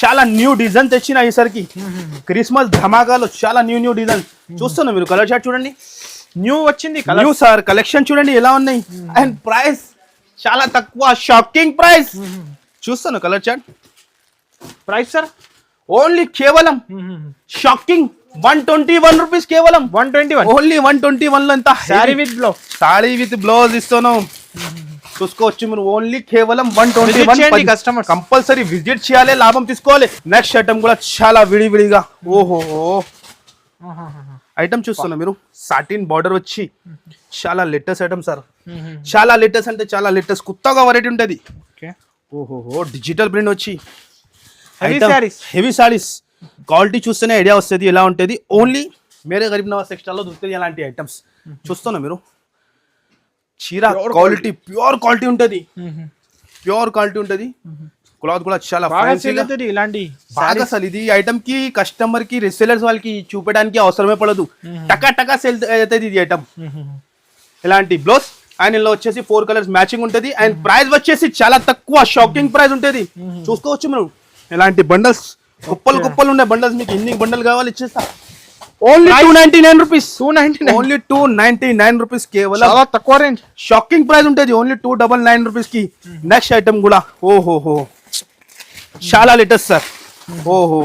చాలా న్యూ డిజైన్ తెచ్చిన ఈసారికి క్రిస్మస్ ధమాకాలో చాలా న్యూ న్యూ డిజైన్ చూస్తున్నా మీరు కలర్ షార్ట్ చూడండి. న్యూ వచ్చింది న్యూ సార్ కలెక్షన్ చూడండి ఎలా ఉన్నాయి. అండ్ ప్రైస్ చాలా తక్కువ షాకింగ్ ప్రైస్ చూస్తాను colour chart price sir only కేవలం shocking one twenty one rupees కేవలం. One twenty one only one twenty వన్లో ఎంత saree with blouse saree with blouse ఇస్తాను చూసుకోవచ్చు. మీరు ఓన్లీ కేవలం one twenty one customers. Compulsory visit చేయాలి లాభం తీసుకోవాలి. నెక్స్ట్ ఐటమ్ కూడా చాలా విడివిడిగా. ఓహో. ఐటమ్ చూస్తున్నా మీరు. సాటిన్ బార్డర్ వచ్చి చాలా లేటెస్ట్ ఐటమ్ సార్ చాలా లేటెస్ట్ అంటే చాలా లేటెస్ట్ కొత్తగా వెరైటీ ఉంటుంది. ఓహో. డిజిటల్ ప్రింట్ వచ్చి. హెవీ సారీస్ క్వాలిటీ చూస్తేనే ఐడియా వస్తుంది ఎలా ఉంటుంది. ఓన్లీ మేరే గరీబ్ నవాజ్ టెక్స్టైల్లో దొరుకుతుంది అలాంటి ఐటమ్స్ చూస్తున్నా మీరు. చీర క్వాలిటీ ప్యూర్ క్వాలిటీ ఉంటుంది. ప్యూర్ క్వాలిటీ ఉంటుంది. క్లాత్ కూడా చాలా ఇలాంటి బాగా అసలు ఇది ఐటమ్కి కస్టమర్కి రిసెలర్స్ వాళ్ళకి చూపడానికి అవసరమే పడదు. టకా టకా సేల్ అవుతుంది ఇది ఐటమ్ ఇలాంటి బ్లౌజ్ అండ్ ఇందులో వచ్చేసి ఫోర్ కలర్స్ మ్యాచింగ్ ఉంటుంది. అండ్ ప్రైస్ వచ్చేసి చాలా తక్కువ షాకింగ్ ప్రైస్ ఉంటుంది. చూసుకోవచ్చు మీరు ఇలాంటి బండల్స్ కుప్పలు కుప్పలు ఉండే బండల్స్ మీకు ఎన్ని బండల్ కావాలి ఇచ్చేస్తా. Only two ninety nine rupees two ninety nine only two ninety nine rupees కేవలం. చాలా తక్కువ రేంజ్ షాకింగ్ ప్రైస్ ఉంటుంది. ఓన్లీ టూ డబల్ నైన్ రూపీస్కి. నెక్స్ట్ ఐటమ్ కూడా. ఓహోహో. చాలా లేటెస్ట్ సార్ ఓహో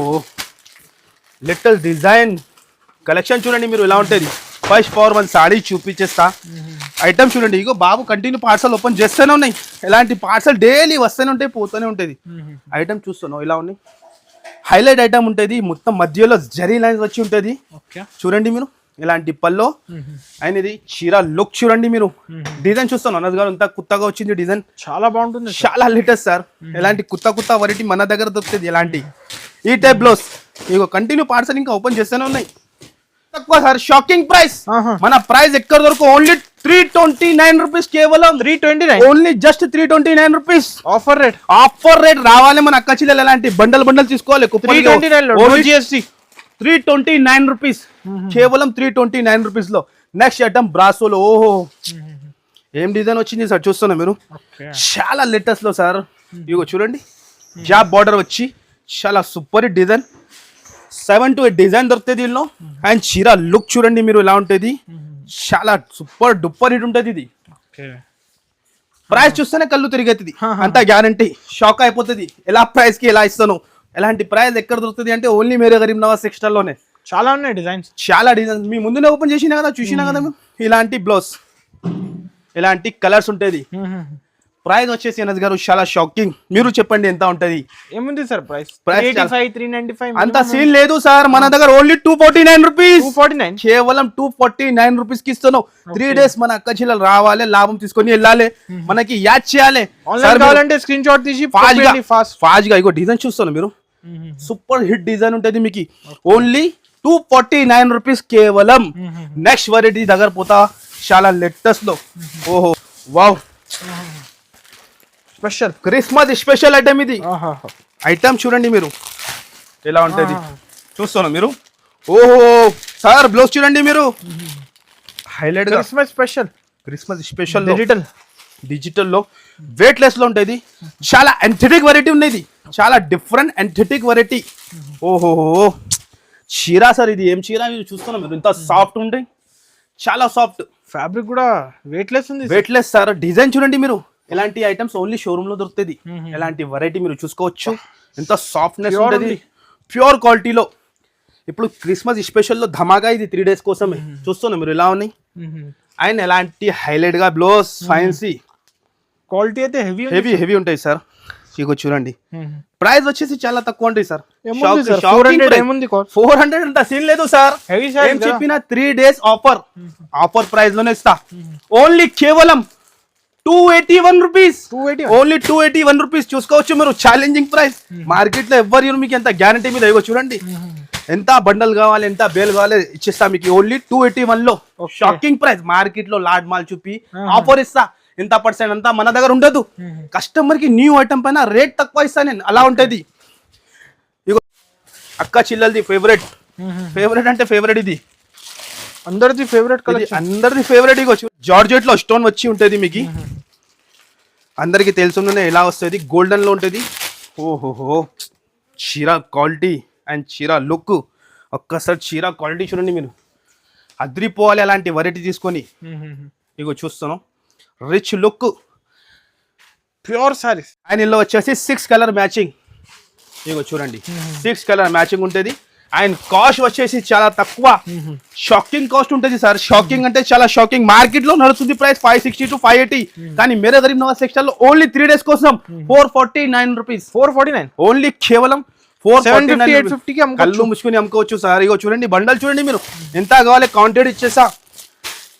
లేటెస్ట్ డిజైన్ కలెక్షన్ చూడండి మీరు ఎలా ఉంటుంది. ఫస్ట్ పవర్ వన్ సాడీ చూపించేస్తా. ఐటమ్ చూడండి. ఇగో బాబు కంటిన్యూ పార్సల్ ఓపెన్ చేస్తూనే ఉన్నాయి. ఇలాంటి పార్సల్ డైలీ వస్తూనే ఉంటాయి పోతూనే ఉంటుంది ఐటమ్ చూస్తున్నావు. ఇలా ఉన్నాయి? హైలైట్ ఐటమ్ ఉంటుంది. మొత్తం మధ్యలో జరీ లైన్స్ వచ్చి ఉంటుంది. చూడండి మీరు ఇలాంటి పల్లో. అండ్ ఇది చీర లుక్ చూడండి మీరు. డిజైన్ చూస్తాను అనస్ గారు అంతా కొత్తగా వచ్చింది డిజైన్. చాలా బాగుంటుంది చాలా లేటెస్ట్ సార్. ఎలాంటి కొత్త కొత్త వెరైటీ మన దగ్గర దొరుకుతుంది ఎలాంటి. ఈ టైప్ బ్లౌజ్ ఇగో కంటిన్యూ పార్సల్ ఇంకా ఓపెన్ చేస్తూనే ఉన్నాయి. తక్కువ సార్ షాకింగ్ ప్రైస్. మన ప్రైస్ ఎక్కడ దొరకు only three twenty nine rupees కేవలం three twenty nine only just three twenty nine rupees offer rate offer rate రావాలి మన అక్క చెల్లెలు ఎలాంటి బండల్ బండల్ తీసుకోవాలి three twenty nine GST three twenty nine rupees కేవలం త్రీ ట్వంటీ నైన్ రూపీస్లో. Next item బ్రాసోలో ఓహో. ఏం డిజైన్ వచ్చింది సార్? చూస్తున్నా మీరు. చాలా లేటెస్ట్లో సార్. ఇగో చూడండి. జాబ్ బార్డర్ వచ్చి చాలా super design seven to eight design దొరుకుతుంది దీనిలో. అండ్ చీర లుక్ చూడండి మీరు ఎలా ఉంటుంది. చాలా సూపర్ డూపర్ హిట్ ఉంటుంది ఇది. ప్రైస్ చూస్తేనే కళ్ళు తిరిగేది అంత గ్యారంటీ షాక్ అయిపోతుంది. ఎలా ప్రైస్కి ఎలా ఇస్తాను. ఎలాంటి ప్రైస్ ఎక్కడ దొరుకుతుంది అంటే ఓన్లీ మేరే గరీబ్ నవాజ్ సెక్స్టర్లోనే. చాలా ఉన్నాయి డిజైన్స్ చాలా డిజైన్స్ మీ ముందునే ఓపెన్ చేసినా కదా చూసినా కదా మేము? ఇలాంటి బ్లౌజ్ ఇలాంటి కలర్స్ ఉంటుంది. ప్రైస్ వచ్చేసి అనస్ గారు చాలా షాకింగ్. మీరు చెప్పండి ఎంత ఉంటది? ఏముంది సార్ ప్రైస్? అంత సీన్ లేదు సార్. మన దగ్గర only two forty nine rupees forty nine కేవలం టూ ఫార్టీ నైన్ రూపీస్కి ఇస్తున్నావు త్రీ డేస్ మన అక్క చెల్లెలు రావాలి లాభం తీసుకొని వెళ్ళాలి. మనకి యాడ్ చేయాలి. కావాలంటే స్క్రీన్ షాట్ తీసి ఫాస్ట్గా ఫాస్ట్ ఫాస్ట్గా ఇగో డిజైన్ చూస్తాను మీరు. సూపర్ హిట్ డిజైన్ ఉంటుంది మీకు. Only two forty nine rupees కేవలం. నెక్స్ట్ వెరైటీ దగ్గర పోతా. చాలా లేటెస్ట్లో. ఓహో wow special Christmas special item ఇది. ఐటమ్ చూడండి మీరు. ఎలా ఉంటుంది? చూస్తాను మీరు? ఓహో సార్ బ్లౌజ్ చూడండి మీరు. Highlight Christmas special. Christmas special digital డిజిటల్లో. Weight లెస్లో ఉంటుంది. చాలా ఎంథెటిక్ వెరైటీ ఉన్నది. చాలా డిఫరెంట్ ఎంథెటిక్ వెరైటీ ఓహో. చీర సార్ ఇది ఏం చీర? చూస్తున్నాం మీరు. ఇంత సాఫ్ట్ ఉంటాయి చాలా సాఫ్ట్ ఫ్యాబ్రిక్ కూడా వెయిట్ లెస్ ఉంది వెయిట్ లెస్ సార్. డిజైన్ చూడండి మీరు. ఇలాంటి ఐటమ్స్ ఓన్లీ షోరూమ్లో దొరుకుతుంది? ఇలాంటి వెరైటీ మీరు చూసుకోవచ్చు? ఎంత సాఫ్ట్నెస్ ఉంటుంది. ప్యూర్ క్వాలిటీలో ఇప్పుడు క్రిస్మస్ స్పెషల్లో ధమాగా ఇది త్రీ డేస్ కోసమే. చూస్తున్నా మీరు ఎలా ఉన్నాయి? అండ్ ఎలాంటి హైలైట్గా బ్లౌజ్ ఫ్యాన్సీ క్వాలిటీ అయితే హెవీ హెవీ హెవీ ఉంటాయి సార్ ఇగో చూడండి. ప్రైస్ వచ్చేసి చాలా తక్కువ ఉంటాయి సార్ ఫోర్ హండ్రెడ్ అంత సీన్ లేదు సార్ చెప్పిన త్రీ డేస్ ఆఫర్ ఆఫర్ ప్రైస్లోనే ఇస్తా. ఓన్లీ కేవలం two eighty one rupees only two eighty one rupees చూసుకోవచ్చు మీరు. ఛాలెంజింగ్ ప్రైస్ మార్కెట్లో ఇవ్వరు. మీకు ఎంత గ్యారంటీ మీద ఇవ్వ చూడండి. ఎంత బండల్ కావాలి ఎంత బేల్ కావాలి ఇచ్చేస్తా మీకు. ఓన్లీ టూ ఎయిటీ వన్లో. షాకింగ్ ప్రైస్ మార్కెట్లో లార్డ్ మాల్ చూపి ఆఫర్ ఇస్తా. ఎంత పర్సెంట్ అంతా మన దగ్గర ఉండదు. కస్టమర్కి న్యూ ఐటమ్ పైన రేట్ తక్కువ ఇస్తా నేను. అలా ఉంటది. ఇగో అక్క చిల్లల్ది ఫేవరెట్ ఫేవరెట్ అంటే ఫేవరెట్ ఇది. అందరిది ఫేవరెట్ అందరిది ఫేవరెట్ ఇగో జార్జెట్లో స్టోన్ వచ్చి ఉంటది మీకు. అందరికి తెలుసునే ఎలా వస్తుంది? గోల్డెన్లో ఉంటుంది. ఓహోహో. చీర క్వాలిటీ అండ్ చీర లుక్ ఒక్కసారి చీర క్వాలిటీ చూడండి మీరు. అద్రిపోవాలి అలాంటి వెరైటీ తీసుకొని. ఇగో చూస్తున్నాం. Rich look pure sarees and ఇందులో వచ్చేసి సిక్స్ కలర్ మ్యాచింగ్ ఇగో చూడండి. సిక్స్ కలర్ మ్యాచింగ్ ఉంటుంది. అండ్ కాస్ట్ వచ్చేసి చాలా తక్కువ. షాకింగ్ కాస్ట్ ఉంటుంది సార్. షాకింగ్ అంటే చాలా షాకింగ్ మార్కెట్లో నడుస్తుంది price five sixty to five eighty కానీ మేరే గరీబ్ నవాజ్ సెక్షన్లో ఓన్లీ త్రీ డేస్ కోసం four forty nine rupees four forty nine only కేవలం ఫోర్ 750, 850 కి అమ్ముకోవచ్చు. కళ్ళు ముసుకుని అమ్ముకోవచ్చు సార్. ఇగో చూడండి బండల్ చూడండి మీరు. ఎంత కావాలి? కౌంటెడ్ ఇచ్చేసా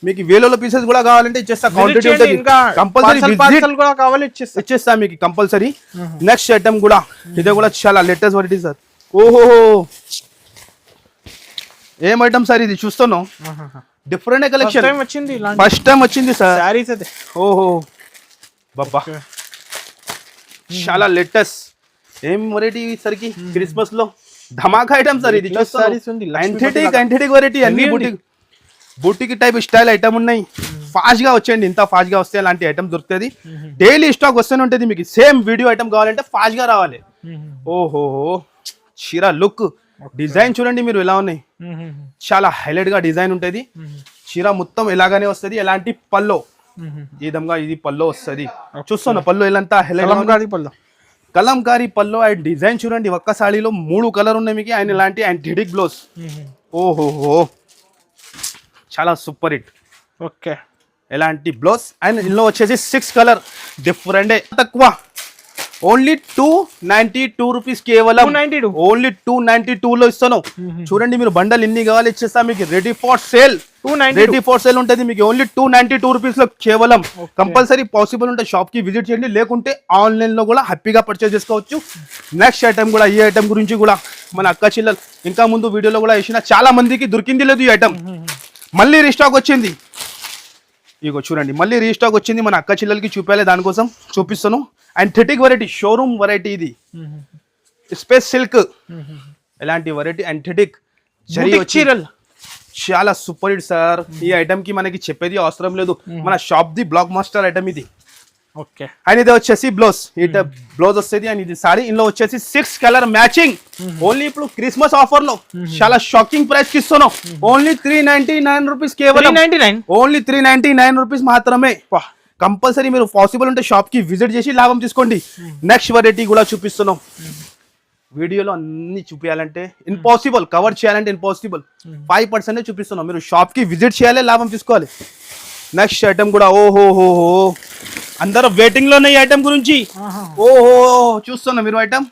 మీకు వేలలో పీసెస్ కూడా కావాలంటే ఇచ్చేస్తా. కౌంటెడ్ ఉంటుంది. కంపల్సరీ కూడా కావాలి ఇచ్చేస్తా. మీకు కంపల్సరీ నెక్స్ట్ ఐటమ్ కూడా. ఇదే కూడా చాలా లేటెస్ట్ వెరైటీ సార్. ఓహో! ఏం ఐటమ్ సార్ ఇది? చూస్తున్నాం. డిఫరెంట్ కలెక్షన్ వచ్చింది ఫస్ట్ టైం వచ్చింది సార్. సారీస్ అయితే. ఓహో. బాబా చాలా లేటెస్ట్ ఏం వెరైటీ సరికి? క్రిస్మస్లో? ధమాకా ఐటమ్ సార్ ఇది. ఉంది, ఎంథెటిక్. ఎంథెటిక్ వెరైటీ అన్ని ఉంది. Boutique boutique type style item ఉన్నాయి. ఫాస్ట్గా వచ్చేయండి. ఇంత ఫాస్ట్గా వస్తే అలాంటి ఐటమ్ దొరుకుతుంది. డైలీ స్టాక్ వస్తూనే ఉంటుంది. మీకు సేమ్ వీడియో ఐటమ్ కావాలంటే ఫాస్ట్గా రావాలి. ఓహో చీర లుక్ డిజైన్ చూడండి మీరు ఎలా ఉన్నాయి. చాలా హైలైట్గా డిజైన్ ఉంటుంది. చీర మొత్తం ఎలాగానే వస్తుంది. ఎలాంటి పల్లో? ఈ విధంగా ఇది పల్లో వస్తుంది. చూస్తున్నా పల్లో ఎలాంతా హైలైట్ కలంకారీ పళ్ళు కలంకారీ పల్లో అండ్ డిజైన్ చూడండి. ఒక్క సాడీలో మూడు కలర్ ఉన్నాయి మీకు. ఆయన ఇలాంటి యాంటీడిక్ బ్లౌజ్ ఓహోహో. చాలా సూపర్ హిట్ ఓకే. ఎలాంటి బ్లౌజ్ అండ్ ఇందులో వచ్చేసి సిక్స్ కలర్ డిఫరెంట్ తక్కువ. Only two ninety two rupees కేవలం 292. ఓన్లీ టూ నైన్టీ టూ లో ఇస్తాను. చూడండి మీరు బండల్ ఎన్ని కావాలి ఇచ్చేస్తా మీకు ready for sale two ninety ready for sale ఉంటుంది మీకు ఓన్లీ టూ నైన్టీ టూ రూపీస్లో కేవలం. కంపల్సరీ పాసిబుల్ ఉంటే షాప్కి విజిట్ చేయండి లేకుంటే ఆన్లైన్లో కూడా హ్యాపీగా పర్చేస్ చేసుకోవచ్చు. నెక్స్ట్ ఐటమ్ కూడా ఈ ఐటమ్ గురించి కూడా మన అక్క చెల్లెలు ఇంకా ముందు వీడియోలో కూడా వేసిన చాలా మందికి దొరికింది లేదు ఈ ఐటమ్ మళ్ళీ రీస్టాక్ వచ్చింది. ఇగో చూడండి మళ్ళీ రీస్టాక్ వచ్చింది మన అక్క చెల్లెలకి చూపాలి దానికోసం చూపిస్తాను. అండ్ థెటిక్ వెరైటీ షోరూమ్ వెరైటీ ఇది. స్పేస్ సిల్క్ ఎలాంటి వెరైటీ అండ్ థెటిక్ చీరలు. చాలా సూపర్ హిట్ సార్. ఈ ఐటమ్కి మనకి చెప్పేది అవసరం లేదు. మన shop the black master item ఇది. ఓకే. అండ్ ఇది వచ్చేసి బ్లౌజ్. ఇట బ్లౌజ్ వస్తుంది అండ్ ఇది సారీ. ఇందులో వచ్చేసి సిక్స్ కలర్ మ్యాచింగ్. ఓన్లీ ఇప్పుడు క్రిస్మస్ ఆఫర్లో చాలా షాకింగ్ ప్రైస్కి ఇస్తున్నాం only three ninety nine rupees కేవలం. Only three ninety nine rupees మాత్రమే. కంపల్సరీ మీరు పాసిబుల్ ఉంటే షాప్కి విజిట్ చేసి లాభం తీసుకోండి. నెక్స్ట్ వెరైటీ కూడా చూపిస్తున్నాం. వీడియోలో అన్ని చూపించాలంటే ఇంపాసిబుల్ కవర్ చేయాలంటే ఇంపాసిబుల్ ఫైవ్ పర్సెంట్ చూపిస్తున్నాం. మీరు షాప్కి విజిట్ చేయాలి లాభం తీసుకోవాలి. నెక్స్ట్ ఐటమ్ కూడా ఓహో అందరూ వెయిటింగ్లోనే ఈ ఐటమ్ గురించి? ఓహో చూస్తున్నాం మీరు ఐటమ్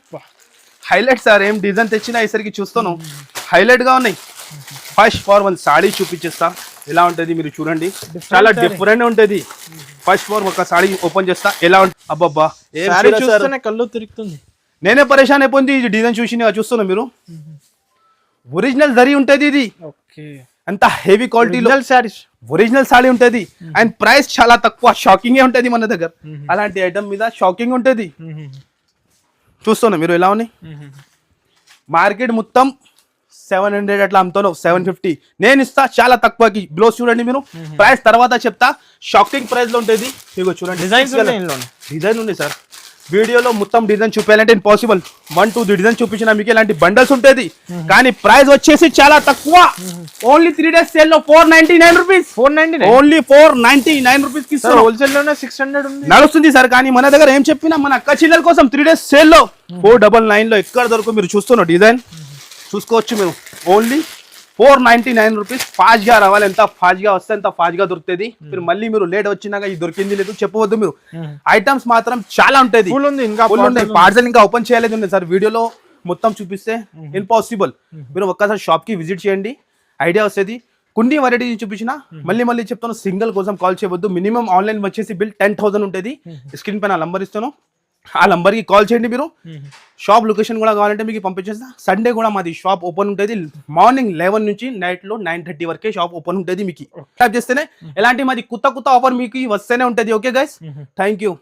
హైలైట్ సార్ ఏం డిజైన్ తెచ్చినా ఈసరికి చూస్తాను. హైలైట్గా ఉన్నాయి. ఫస్ట్ ఫార్ వన్ సాడీ చూపించేస్తా. ఎలా ఉంటుంది మీరు చూడండి. చాలా. డిఫరెంట్ ఉంటుంది. ఫస్ట్ ఫార్ ఒక సాడీ ఓపెన్ చేస్తా. ఎలా ఉంటుంది అబ్బబ్బా. ఏం కళ్ళు తిరుగుతుంది. నేనే పరేషాన్ అయిపోయింది. ఈ డిజైన్ చూసి చూస్తున్నా మీరు? ఒరిజినల్ జరీ ఉంటుంది ఇది. అంత హెవీ క్వాలిటీలో సారీస్ ఒరిజినల్ సాడీ ఉంటుంది. అండ్ ప్రైస్ చాలా తక్కువ. షాకింగ్ ఉంటుంది మన దగ్గర. అలాంటి ఐటమ్ మీద షాకింగ్ ఉంటుంది. చూస్తున్నా మీరు ఎలా ఉన్నాయి? మార్కెట్ మొత్తం సెవెన్ హండ్రెడ్ అట్లా అమ్ముతాను సెవెన్ ఫిఫ్టీ. నేను ఇస్తా చాలా తక్కువకి. బ్లౌజ్ చూడండి మీరు. ప్రైస్ తర్వాత చెప్తా. షాకింగ్ ప్రైస్లో ఉంటుంది. ఇగో చూడండి. డిజైన్స్ డిజైన్ ఉంది సార్. వీడియోలో మొత్తం డిజైన్ చూపించాలంటే ఇంపాసిబుల్ వన్ టూ డిజైన్ చూపించిన మీకు ఇలాంటి బండల్స్ ఉంటుంది కానీ ప్రైస్ వచ్చేసి చాలా తక్కువ. ఓన్లీ త్రీ డేస్ సేల్లో four ninety nine rupees four ninety nine only four ninety nine rupees. హోల్సేల్లోనే six hundred ఉంది. నడుస్తుంది సార్ కానీ మన దగ్గర ఏం చెప్పినా మన అక్క చిల్లల కోసం త్రీ డేస్ సేల్లో ఫోర్ డబల్ నైన్లో ఎక్కడ దొరకు మీరు చూస్తున్నారు డిజైన్. చూసుకోవచ్చు మీరు only four ninety nine rupees ఫాస్ట్గా రావాలి. ఎంత ఫాస్ట్గా వస్తే ఎంత ఫాస్ట్గా దొరుకుతుంది మీరు మళ్ళీ మీరు లేట్ వచ్చినాక ఇది దొరికింది లేదు చెప్పవద్దు మీరు. ఐటమ్స్ మాత్రం చాలా ఉంటుంది ఇంకా పార్సల్ ఇంకా ఓపెన్ చేయలేదు ఉంది సార్. వీడియోలో మొత్తం చూపిస్తే ఇంపాసిబుల్ మీరు ఒక్కసారి షాప్కి విజిట్ చేయండి. ఐడియా వస్తుంది. కొన్ని వెరైటీ చూపించిన. మళ్ళీ మళ్ళీ చెప్తాను సింగిల్ కోసం కాల్ చేయవద్దు. మినిమం ఆన్లైన్ వచ్చేసి బిల్ టెన్ థౌసండ్ ఉంటుంది. స్క్రీన్ పైన నంబర్ ఇస్తాను. ఆ నంబర్కి కాల్ చేయండి మీరు. షాప్ లొకేషన్ కూడా కావాలంటే మీకు పంపించేస్తా. సండే కూడా మాది షాప్ ఓపెన్ ఉంటుంది. మార్నింగ్ లెవెన్ నుంచి నైట్లో నైన్ థర్టీ వరకే షాప్ ఓపెన్ ఉంటుంది మీకు. ట్యాప్ చేస్తేనే ఎలాంటి మాది కొత్త కొత్త ఆఫర్ మీకు వస్తేనే ఉంటుంది. Okay guys thank you